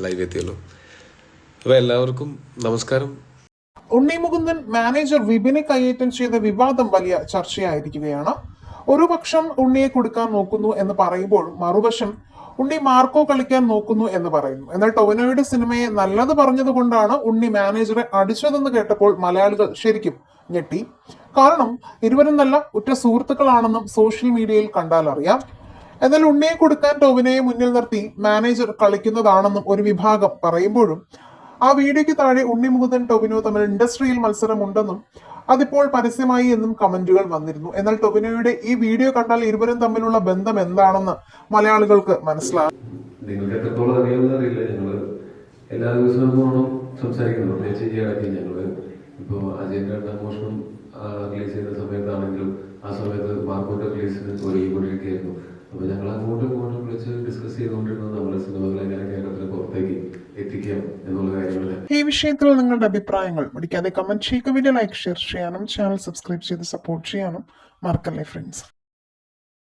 Live എത്തിയല്ലോ അപ്പോൾ എല്ലാവർക്കും നമസ്കാരം. ഉണ്ണി മുകുന്ദൻ മാനേജർ വിപിനെ കൈയേറ്റം ചെയ്ത വിവാദം വലിയ ചർച്ചയായിരിക്കുകയാണ്. ഒരു പക്ഷം ഉണ്ണിയെ കൊടുക്കാൻ നോക്കുന്നു എന്ന് പറയുമ്പോൾ മറുപക്ഷം ഉണ്ണി മാർക്കോ കളിക്കാൻ നോക്കുന്നു എന്ന് പറയുന്നു. എന്നാൽ ടൊവിനോയുടെ സിനിമയെ നല്ലത് പറഞ്ഞതുകൊണ്ടാണ് ഉണ്ണി മാനേജറെ അടിച്ചതെന്ന് കേട്ടപ്പോൾ മലയാളികൾ ശരിക്കും ഞെട്ടി. കാരണം ഇരുവരും നല്ല ഉറ്റ സുഹൃത്തുക്കളാണെന്നും സോഷ്യൽ മീഡിയയിൽ കണ്ടാൽ അറിയാം എന്നാൽ ഉണ്ണിയെ കൊടുക്കാൻ ടോവിനയെ മുന്നിൽ നിർത്തി മാനേജർ കളിക്കുന്നതാണെന്നും ഒരു വിഭാഗം പറയുമ്പോഴും ആ വീഡിയോയ്ക്ക് താഴെ ഉണ്ണി മുകുന്ദൻ ടൊവിനോ തമ്മിൽ ഇൻഡസ്ട്രിയിൽ മത്സരമുണ്ടെന്നും അതിപ്പോൾ പരസ്യമായി എന്നും കമന്റുകൾ വന്നിരുന്നു. എന്നാൽ ടൊവിനോയുടെ ഈ വീഡിയോ കണ്ടാൽ ഇരുവരും തമ്മിലുള്ള ബന്ധം എന്താണെന്ന് മലയാളികൾക്ക് മനസ്സിലാകും. എല്ലാ ദിവസവും ഓണം സംസാരിക്കുന്നു പ്രത്യേകിച്ച് ഞങ്ങൾ ഇപ്പോൾ അജയന്റെ മോഷണം റിലീസ് ചെയ്യുന്ന സമയത്താണെങ്കിലും ആ സമയത്ത് മാർക്കോട്ട് റിലീസിന് ഒരുങ്ങിക്കൊണ്ടിരിക്കുകയായിരുന്നു അപ്പൊ ഞങ്ങൾ അങ്ങോട്ടും ഇങ്ങോട്ടും വിളിച്ച് ഡിസ്കസ് ചെയ്തുകൊണ്ടിരുന്നത് നമ്മുടെ സിനിമകൾ എങ്ങനെ കേരളത്തിന് പുറത്തേക്ക് എത്തിക്കാം എന്നുള്ള കാര്യങ്ങൾ ഈ വിഷയത്തിൽ നിങ്ങളുടെ അഭിപ്രായങ്ങൾ മുടിക്കാതെ കമന്റ് ചെയ്യുക. വീഡിയോ ലൈക്ക് ഷെയർ ചെയ്യാനും ചാനൽ സബ്സ്ക്രൈബ് ചെയ്ത് സപ്പോർട്ട് ചെയ്യാനും മറക്കല്ലേ ഫ്രണ്ട്സ്